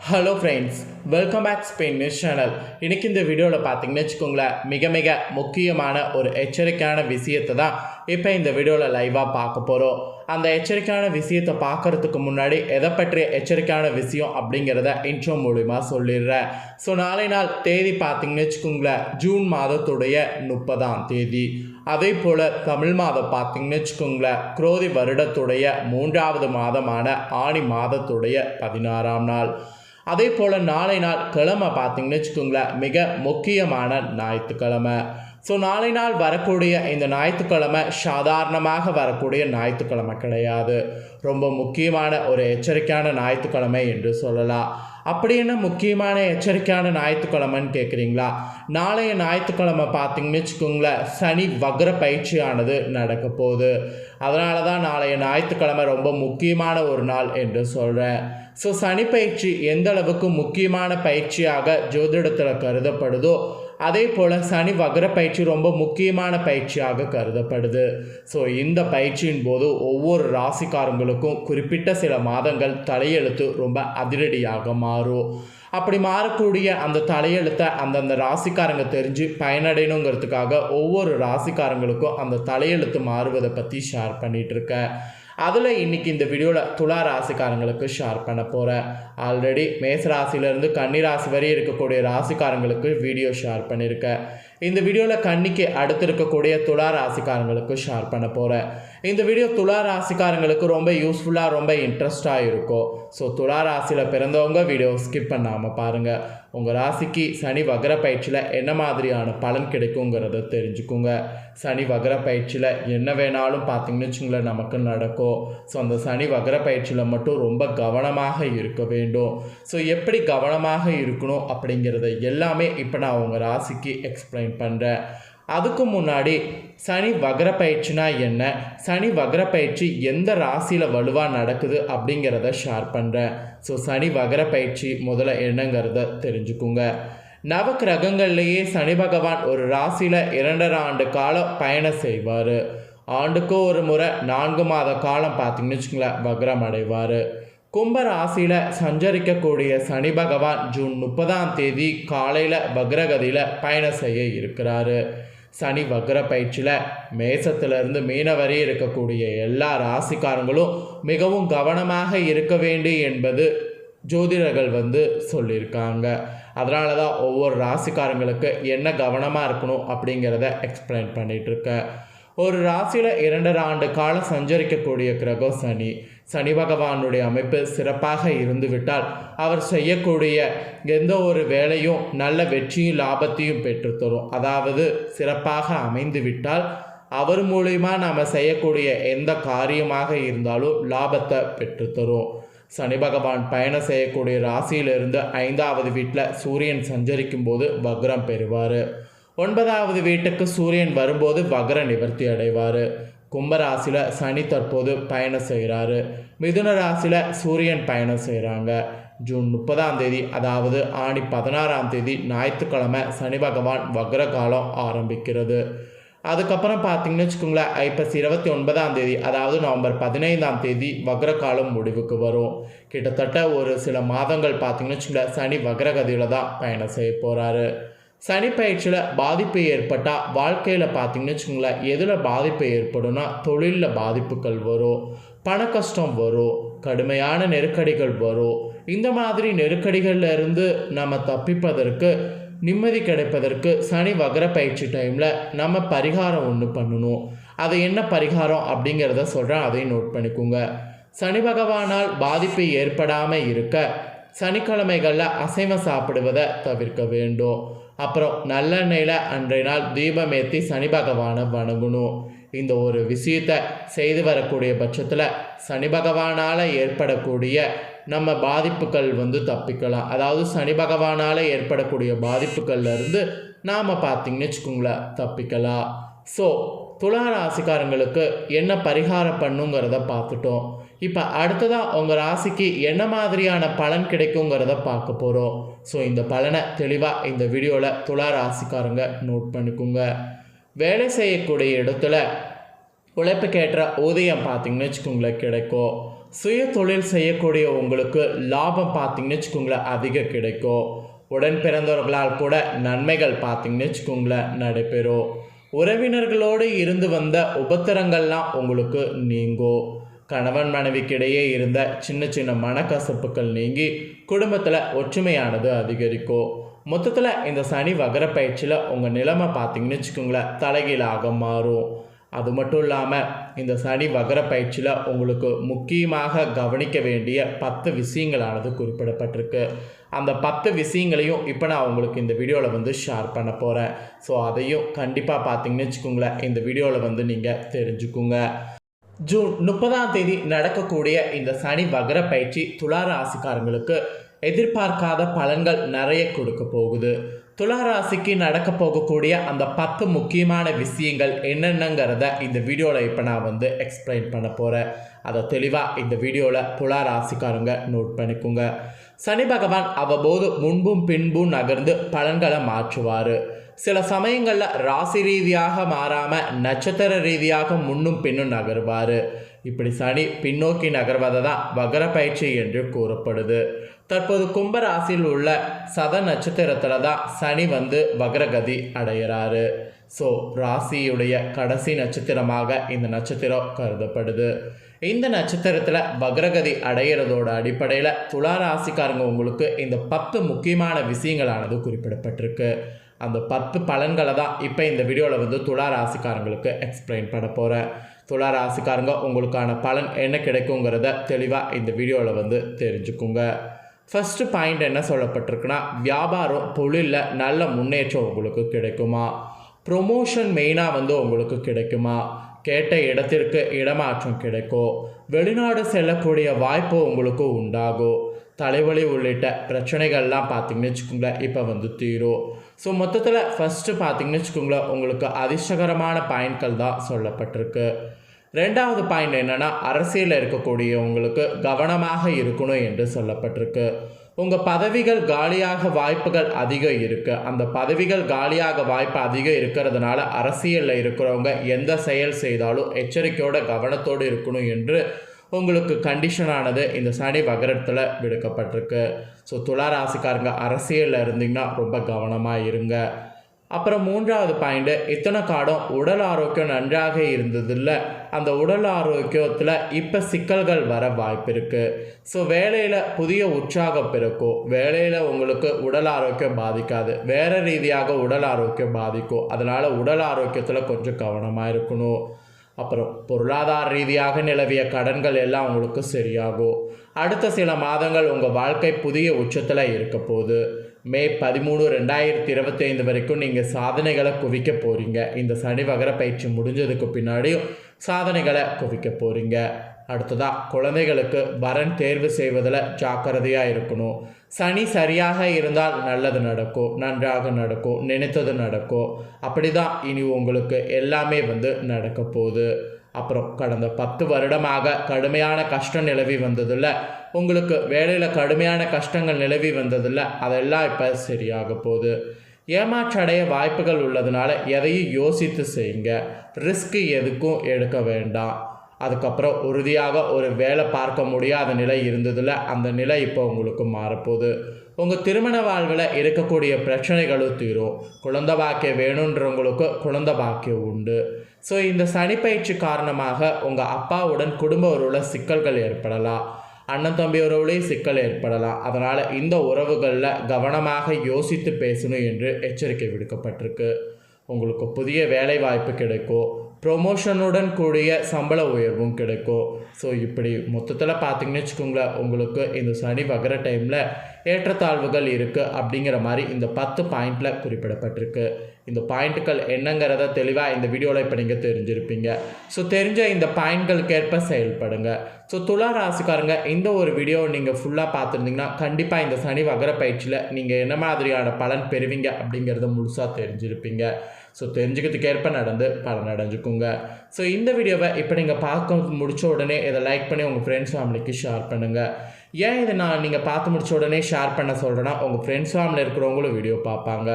Hello friends welcome back Spain news channel இன்னைக்கு இந்த வீடியோவில் பார்த்தீங்கன்னு வச்சுக்கோங்களேன் மிக மிக முக்கியமான ஒரு எச்சரிக்கையான விஷயத்தை தான் இப்போ இந்த வீடியோவில் லைவாக பார்க்க போகிறோம் அந்த எச்சரிக்கையான விஷயத்தை பார்க்கறதுக்கு முன்னாடி எதை பற்றிய எச்சரிக்கையான விஷயம் அப்படிங்கிறத இன்ட்ரோ மூலிமா சொல்லிடுறேன். ஸோ நாளை நாள் தேதி பார்த்தீங்கன்னு வச்சுக்கோங்களேன் ஜூன் மாதத்துடைய முப்பதாம் தேதி. அதே போல் தமிழ் மாதம் பார்த்தீங்கன்னு வச்சுக்கோங்களேன் குரோதி வருடத்துடைய மூன்றாவது மாதமான ஆணி மாதத்துடைய பதினாறாம் நாள். அதே போல் நாளை நாள் கிழமை பார்த்தீங்கன்னு வச்சுக்கோங்களேன் மிக முக்கியமான ஞாயிற்றுக்கிழமை. ஸோ நாளை நாள் வரக்கூடிய இந்த ஞாயிற்றுக்கிழமை சாதாரணமாக வரக்கூடிய ஞாயிற்றுக்கிழமை கிடையாது. ரொம்ப முக்கியமான ஒரு எச்சரிக்கையான ஞாயிற்றுக்கிழமை என்று சொல்லலாம். அப்படி என்ன முக்கியமான எச்சரிக்கையான ஞாயிற்றுக்கிழமைன்னு கேட்குறீங்களா நாளைய ஞாயிற்றுக்கிழமை பார்த்தீங்கன்னு வச்சுக்கோங்களேன் சனி வக்ர பயிற்சியானது நடக்க போகுது. அதனால தான் நாளைய ஞாயிற்றுக்கிழமை ரொம்ப முக்கியமான ஒரு நாள் என்று சொல்கிறேன் ஸோ சனி பயிற்சி எந்த அளவுக்கு முக்கியமான பயிற்சியாக ஜோதிடத்தில் கருதப்படுதோ அதே போல் சனி வக்ர பயிற்சி ரொம்ப முக்கியமான பயிற்சியாக கருதப்படுது. ஸோ இந்த பயிற்சியின் போது ஒவ்வொரு ராசிக்காரங்களுக்கும் குறிப்பிட்ட சில மாதங்கள் தலையெழுத்து ரொம்ப அதிரடியாக மாறும். அப்படி மாறக்கூடிய அந்த தலையெழுத்தை அந்தந்த ராசிக்காரங்க தெரிஞ்சு பயனடையணுங்கிறதுக்காக ஒவ்வொரு ராசிக்காரங்களுக்கும் அந்த தலையெழுத்து மாறுவதை பற்றி ஷேர் பண்ணிகிட்ருக்கேன் அதில் இன்றைக்கி இந்த வீடியோவில் துலா ராசிக்காரங்களுக்கு ஷேர் பண்ண போகிறேன் ஆல்ரெடி மேச ராசியிலேருந்து கன்னி ராசி வரை இருக்கக்கூடிய ராசிக்காரங்களுக்கு வீடியோ ஷேர் பண்ணியிருக்கேன். இந்த வீடியோவில் கண்ணிக்கு அடுத்து இருக்கக்கூடிய துளா ராசிக்காரங்களுக்கு ஷேர் பண்ண போகிறேன் இந்த வீடியோ துளா ராசிக்காரங்களுக்கு ரொம்ப யூஸ்ஃபுல்லாக ரொம்ப இன்ட்ரெஸ்டாக இருக்கும். ஸோ துளா ராசியில் பிறந்தவங்க வீடியோ ஸ்கிப் பண்ணாமல் பாருங்கள் உங்கள் ராசிக்கு சனி வகர பயிற்சியில் என்ன மாதிரியான பலன் கிடைக்குங்கிறத தெரிஞ்சுக்குங்க. சனி வகர பயிற்சியில் என்ன வேணாலும் பார்த்தீங்கன்னு வச்சுங்களேன் நமக்கு நடக்கும். ஸோ அந்த சனி வகர பயிற்சியில் மட்டும் ரொம்ப கவனமாக இருக்க வேண்டும். ஸோ எப்படி கவனமாக இருக்கணும் அப்படிங்கிறத எல்லாமே இப்போ நான் உங்கள் ராசிக்கு எக்ஸ்பிளைன் பண்ணுறேன் அதுக்கு முன்னாடி சனி வக்ர பயிற்சினா என்ன? சனி வக்ர பயிற்சி எந்த ராசியில் வலுவாக நடக்குது அப்படிங்கிறத ஷேர் பண்ணுறேன் ஸோ சனி வக்ர பயிற்சி முதல்ல என்னங்கிறத தெரிஞ்சுக்குங்க. நவக்கிரகங்கள்லேயே சனி பகவான் ஒரு ராசியில் இரண்டரை ஆண்டு காலம் பயணம் செய்வார். ஆண்டுக்கு ஒரு முறை நான்கு மாத காலம் பார்த்தீங்கன்னு வச்சுங்களேன் வக்ரம் அடைவார். கும்ப ராசியில் சஞ்சரிக்கக்கூடிய சனி பகவான் ஜூன் முப்பதாம் தேதி காலையில் வக்ரகதியில் பயணம் செய்ய இருக்கிறாரு. சனி வக்ர பயிற்சியில் மேசத்திலிருந்து மீனவரி இருக்கக்கூடிய எல்லா ராசிக்காரங்களும் மிகவும் கவனமாக இருக்க வேண்டும் என்பது ஜோதிடர்கள் வந்து சொல்லியிருக்காங்க. அதனால தான் ஒவ்வொரு ராசிக்காரங்களுக்கு என்ன கவனமாக இருக்கணும் அப்படிங்கிறத எக்ஸ்பிளைன் பண்ணிகிட்ருக்கேன் ஒரு ராசியில் இரண்டரை ஆண்டு காலம் சஞ்சரிக்கக்கூடிய கிரகம் சனி. சனி பகவானுடைய அமைப்பு சிறப்பாக இருந்துவிட்டால் அவர் செய்யக்கூடிய எந்த ஒரு வேலையும் நல்ல வெற்றியும் லாபத்தையும் பெற்றுத்தரும். அதாவது சிறப்பாக அமைந்து விட்டால் அவர் மூலிமா நாம் செய்யக்கூடிய எந்த காரியமாக இருந்தாலும் லாபத்தை பெற்றுத்தரும். சனி பகவான் பயணம் செய்யக்கூடிய ராசியிலிருந்து ஐந்தாவது வீட்டில் சூரியன் சஞ்சரிக்கும் போது வக்ரம் பெறுவார். ஒன்பதாவது வீட்டுக்கு சூரியன் வரும்போது வக்ர நிவர்த்தி அடைவார். கும்பராசியில் சனி தற்போது பயணம் செய்கிறாரு மிதுன ராசியில் சூரியன் பயணம் செய்கிறாங்க ஜூன் முப்பதாம் தேதி அதாவது ஆணி பதினாறாம் தேதி ஞாயிற்றுக்கிழமை சனி பகவான் வக்ர காலம் ஆரம்பிக்கிறது. அதுக்கப்புறம் பார்த்தீங்கன்னு வச்சுக்கோங்களேன் ஐப்பசி இருபத்தி ஒன்பதாம் தேதி அதாவது நவம்பர் பதினைந்தாம் தேதி வக்ர காலம் முடிவுக்கு வரும். கிட்டத்தட்ட ஒரு சில மாதங்கள் பார்த்தீங்கன்னு வச்சுக்கோங்களேன் சனி வக்ரகதியில் தான் பயணம் செய்ய போகிறாரு சனி பயிற்சியில் பாதிப்பு ஏற்பட்டால் வாழ்க்கையில் பார்த்தீங்கன்னு வச்சுக்கோங்களேன் எதில் பாதிப்பு ஏற்படும்னா தொழிலில் பாதிப்புகள் வரும் பண கஷ்டம் வரும் கடுமையான நெருக்கடிகள் வரும். இந்த மாதிரி நெருக்கடிகள்ல இருந்து நம்ம தப்பிப்பதற்கு நிம்மதி கிடைப்பதற்கு சனி வகர பயிற்சி டைமில் நம்ம பரிகாரம் ஒன்று பண்ணணும். அது என்ன பரிகாரம் அப்படிங்கிறத சொல்கிறேன் அதையும் நோட் பண்ணிக்கோங்க. சனி பகவானால் பாதிப்பு ஏற்படாமல் இருக்க சனிக்கிழமைகளில் அசைவம் சாப்பிடுவதை தவிர்க்க வேண்டும். அப்புறம் நல்லெண்ணெயில் அன்றைய நாள் தீபம் ஏற்றி சனி பகவானை வணங்கணும். இந்த ஒரு விஷயத்தை செய்து வரக்கூடிய பட்சத்தில் சனி பகவானால் ஏற்படக்கூடிய நம்ம பாதிப்புகள் வந்து தப்பிக்கலாம். அதாவது சனி பகவானால் ஏற்படக்கூடிய பாதிப்புகள்லேருந்து நாம் பார்த்திங்கன்னு வச்சுக்கோங்களேன் தப்பிக்கலாம். ஸோ துலா ராசிக்காரங்களுக்கு என்ன பரிகாரம் பண்ணுங்கிறத பார்த்துட்டோம் இப்போ அடுத்ததாக உங்கள் ராசிக்கு என்ன மாதிரியான பலன் கிடைக்குங்கிறத பார்க்க போகிறோம் ஸோ இந்த பலனை தெளிவாக இந்த வீடியோவில் துலா ராசிக்காரங்க நோட் பண்ணிக்கோங்க. வேலை செய்யக்கூடிய இடத்துல உழைப்புக்கேற்ற ஊதியம் பார்த்தீங்கன்னு வச்சுக்கோங்களேன் கிடைக்கும். சுய தொழில் செய்யக்கூடிய உங்களுக்கு லாபம் பார்த்தீங்கன்னு வச்சுக்கோங்களேன் அதிக கிடைக்கும். உடன் பிறந்தவர்களால் கூட நன்மைகள் பார்த்தீங்கன்னு வச்சுக்கோங்களேன் நடைபெறும். உறவினர்களோடு இருந்து வந்த உபத்திரங்கள்லாம் உங்களுக்கு நீங்கும். கணவன் மனைவிக்கிடையே இருந்த சின்ன சின்ன மனக்கசப்புகள் நீங்கி குடும்பத்தில் ஒற்றுமையானது அதிகரிக்கும். மொத்தத்தில் இந்த சனி வகர பயிற்சியில் உங்கள் நிலைமை பார்த்தீங்கன்னு வச்சுக்கோங்களேன் தலைகீழாக மாறும். அது மட்டும் இல்லாமல் இந்த சனி வகர பயிற்சியில் உங்களுக்கு முக்கியமாக கவனிக்க வேண்டிய பத்து விஷயங்களானது குறிப்பிடப்பட்டிருக்கு. அந்த பத்து விஷயங்களையும் இப்போ நான் உங்களுக்கு இந்த வீடியோவில் வந்து ஷேர் பண்ண போகிறேன் ஸோ அதையும் கண்டிப்பாக பார்த்தீங்கன்னு வச்சுக்கோங்களேன் இந்த வீடியோவில் வந்து நீங்கள் தெரிஞ்சுக்குங்க. ஜூன் முப்பதாம் தேதி நடக்கக்கூடிய இந்த சனி வகர பயிற்சி துலா ராசிக்காரங்களுக்கு எதிர்பார்க்காத பலன்கள் நிறைய கொடுக்க போகுது. துலா ராசிக்கு நடக்க போகக்கூடிய அந்த பத்து முக்கியமான விஷயங்கள் என்னென்னங்கிறத இந்த வீடியோவில் இப்போ நான் வந்து எக்ஸ்பிளைன் பண்ண போகிறேன் அதை தெளிவாக இந்த வீடியோவில் துலா ராசிக்காரங்க நோட் பண்ணிக்கோங்க. சனி பகவான் அவ்வப்போது முன்பும் பின்பும் நகர்ந்து பலன்களை மாற்றுவார். சில சமயங்களில் ராசி ரீதியாக மாறாமல் நட்சத்திர ரீதியாக முன்னும் பின்னும் நகர்வார். இப்படி சனி பின்னோக்கி நகர்வதை தான் வகர பயிற்சி என்று கூறப்படுது. தற்போது கும்ப ராசியில் உள்ள சத நட்சத்திரத்தில் தான் சனி வந்து வக்ரகதி அடையிறாரு. ஸோ ராசியுடைய கடைசி நட்சத்திரமாக இந்த நட்சத்திரம் கருதப்படுது. இந்த நட்சத்திரத்தில் வக்ரகதி அடையிறதோட அடிப்படையில் துலா ராசிக்காரங்க உங்களுக்கு இந்த பத்து முக்கியமான விஷயங்களானது குறிப்பிடப்பட்டிருக்கு. அந்த பத்து பலன்களை தான் இப்போ இந்த வீடியோவில் வந்து துலா ராசிக்காரங்களுக்கு எக்ஸ்பிளைன் பண்ண போகிறேன் துலா ராசிக்காரங்க உங்களுக்கான பலன் என்ன கிடைக்குங்கிறத தெளிவாக இந்த வீடியோவில் வந்து தெரிஞ்சுக்குங்க. ஃபஸ்ட்டு பாயிண்ட் என்ன சொல்லப்பட்டிருக்குன்னா வியாபாரம் தொழிலில் நல்ல முன்னேற்றம் உங்களுக்கு கிடைக்குமா? ப்ரொமோஷன் மெயினாக வந்து உங்களுக்கு கிடைக்குமா? கேட்ட இடத்திற்கு இடமாற்றம் கிடைக்கும் வெளிநாடு செல்லக்கூடிய வாய்ப்பு உங்களுக்கு உண்டாகும் தலைவலி உள்ளிட்ட பிரச்சனைகள்லாம் பார்த்தீங்கன்னு வச்சுக்கோங்களேன் இப்போ வந்து தீரும் ஸோ மொத்தத்தில் ஃபஸ்ட்டு பார்த்தீங்கன்னு வச்சுக்கோங்களேன் உங்களுக்கு அதிர்ஷ்டகரமான பாயிண்ட்கள் தான் சொல்லப்பட்டிருக்கு. ரெண்டாவது பாயிண்ட் என்னென்னா அரசியலில் இருக்கக்கூடியவங்களுக்கு கவனமாக இருக்கணும் என்று சொல்லப்பட்டிருக்கு. உங்கள் பதவிகள் காலியாக வாய்ப்புகள் அதிகம் இருக்குது அந்த பதவிகள் காலியாக வாய்ப்பு அதிகம் இருக்கிறதுனால அரசியலில் இருக்கிறவங்க எந்த செயல் செய்தாலும் எச்சரிக்கையோட கவனத்தோடு இருக்கணும் என்று உங்களுக்கு கண்டிஷனானது இந்த சனி வகரத்தில் விடுக்கப்பட்டிருக்கு. ஸோ துலா ராசிக்காரங்க அரசியலில் இருந்தீங்கன்னா ரொம்ப கவனமாக இருங்க. அப்புறம் மூன்றாவது பாயிண்ட்டு இத்தனை காலம் உடல் ஆரோக்கியம் நன்றாக இருந்ததில்ல. அந்த உடல் ஆரோக்கியத்தில் இப்போ சிக்கல்கள் வர வாய்ப்பு இருக்குது ஸோ வேலையில் புதிய உற்சாகம் பிறக்கும். வேலையில் உங்களுக்கு உடல் ஆரோக்கியம் பாதிக்காது. வேறு ரீதியாக உடல் ஆரோக்கியம் பாதிக்கும். அதனால் உடல் ஆரோக்கியத்தில் கொஞ்சம் கவனமாக இருக்கணும். அப்புறம் பொருளாதார ரீதியாக நிலவிய கடன்கள் எல்லாம் உங்களுக்கு சரியாகும். அடுத்த சில மாதங்கள் உங்கள் வாழ்க்கை புதிய உச்சத்தில் இருக்க போகுது. மே பதிமூணு ரெண்டாயிரத்தி இருபத்தைந்து வரைக்கும் நீங்கள் சாதனைகளை குவிக்க போகிறீங்க இந்த சனி வகர பயிற்சி முடிஞ்சதுக்கு பின்னாடியும் சாதனைகளை குவிக்க போகிறீங்க அடுத்ததாக குழந்தைகளுக்கு வரன் தேர்வு செய்வதில் ஜாக்கிரதையாக இருக்கணும். சனி சரியாக இருந்தால் நல்லது நடக்கும் நன்றாக நடக்கும் நினைத்தது நடக்கும். அப்படி தான் இனி உங்களுக்கு எல்லாமே வந்து நடக்க போகுது. அப்புறம் கடந்த பத்து வருடமாக கடுமையான கஷ்டம் நிலவி வந்ததில்ல. உங்களுக்கு வேலையில் கடுமையான கஷ்டங்கள் நிலவி வந்ததில்ல. அதெல்லாம் இப்போ சரியாக போகுது. ஏமாற்றடைய வாய்ப்புகள் உள்ளதுனால எதையும் யோசித்து செய்யுங்க. ரிஸ்க்கு எதுக்கும் எடுக்க வேண்டாம். அதுக்கப்புறம் உறுதியாக ஒரு வேலை பார்க்க முடியாத நிலை இருந்ததில்ல. அந்த நிலை இப்போ உங்களுக்கு மாறப்போகுது. உங்கள் திருமண வாழ்வில் இருக்கக்கூடிய பிரச்சனைகளும் தீரும் குழந்த பாக்கியம் வேணுன்றவங்களுக்கு குழந்த பாக்கியம் உண்டு. ஸோ இந்த சனிப்பயிற்சி காரணமாக உங்கள் அப்பாவுடன் குடும்ப உறவில் சிக்கல்கள் ஏற்படலாம். அண்ணன் தம்பி உறவுலேயும் சிக்கல் ஏற்படலாம். அதனால் இந்த உறவுகளில் கவனமாக யோசித்து பேசணும் என்று எச்சரிக்கை விடுக்கப்பட்டிருக்கு. உங்களுக்கு புதிய வேலை வாய்ப்பு கிடைக்கும். ப்ரொமோஷனுடன் கூடிய சம்பள உயர்வும் கிடைக்கும். ஸோ இப்படி மொத்தத்தில் பார்த்தீங்கன்னு வச்சுக்கோங்களேன் உங்களுக்கு இந்த சனி வகர டைமில் ஏற்றத்தாழ்வுகள் இருக்குது அப்படிங்கிற மாதிரி இந்த பத்து பாயிண்டில் குறிப்பிடப்பட்டிருக்கு. இந்த பாயிண்ட்டுகள் என்னங்கிறத தெளிவாக இந்த வீடியோவில் இப்போ நீங்கள் தெரிஞ்சிருப்பீங்க. ஸோ தெரிஞ்ச இந்த பாயிண்ட்களுக்கேற்ப செயல்படுங்க. ஸோ துலா ராசிக்காரங்க இந்த ஒரு வீடியோ நீங்கள் ஃபுல்லாக பார்த்துருந்தீங்கன்னா கண்டிப்பாக இந்த சனி வகர பயிற்சியில் நீங்கள் என்ன மாதிரியான பலன் பெறுவீங்க அப்படிங்கிறத முழுசாக தெரிஞ்சிருப்பீங்க. ஸோ தெரிஞ்சுக்கிறதுக்கேற்ப நடந்து பலனடைஞ்சுக்குங்க ஸோ இந்த வீடியோவை இப்போ நீங்கள் பார்க்க முடிச்ச உடனே இதை லைக் பண்ணி உங்கள் ஃப்ரெண்ட்ஸ் ஃபேமிலிக்கு ஷேர் பண்ணுங்கள் ஏன் இதை நான் நீங்கள் பார்த்து முடிச்ச உடனே ஷேர் பண்ண சொல்கிறேன்னா உங்கள் ஃப்ரெண்ட்ஸ் ஃபேமிலி இருக்கிறவங்களும் வீடியோ பார்ப்பாங்க.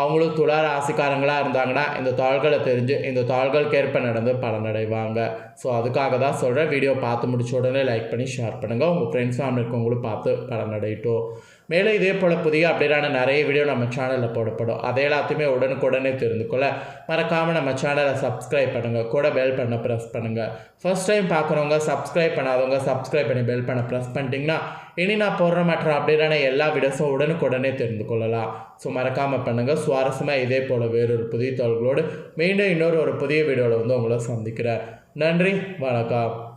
அவங்களும் துலா ராசிக்காரங்களாக இருந்தாங்கன்னா இந்த தாள்களை தெரிஞ்சு இந்த தாள்களுக்கு ஏற்ப நடந்து பலனடைவாங்க. ஸோ அதுக்காக தான் சொல்கிறேன் வீடியோ பார்த்து முடிச்ச உடனே லைக் பண்ணி ஷேர் பண்ணுங்கள் உங்கள் ஃப்ரெண்ட்ஸ் ஃபேமிலி இருக்கவங்களும் பார்த்து பலனடையிட்டோம். மேலும் இதே போல் புதிய அப்டேட்டான நிறைய வீடியோ நம்ம சேனலில் போடப்படும். அதை எல்லாத்தையுமே உடனுக்குடனே தெரிந்து கொள்ள மறக்காமல் நம்ம சேனலை சப்ஸ்கிரைப் பண்ணுங்கள் கூட பெல் பண்ண ப்ரெஸ் பண்ணுங்கள் ஃபர்ஸ்ட் டைம் பார்க்குறவங்க சப்ஸ்கிரைப் பண்ணாதவங்க சப்ஸ்கிரைப் பண்ணி பெல் பண்ண ப்ரெஸ் பண்ணிட்டீங்கன்னா இனி நான் போடுற மற்ற அப்டேட்டான எல்லா வீடியோஸும் உடனுக்குடனே தெரிந்து கொள்ளலாம். ஸோ மறக்காமல் பண்ணுங்கள் சுவாரஸ்யமாக இதே போல் வேறொரு புதிய தோள்களோடு மீண்டும் இன்னொரு ஒரு புதிய வீடியோவில் வந்து உங்களை சந்திக்கிறேன். நன்றி. வணக்கம்.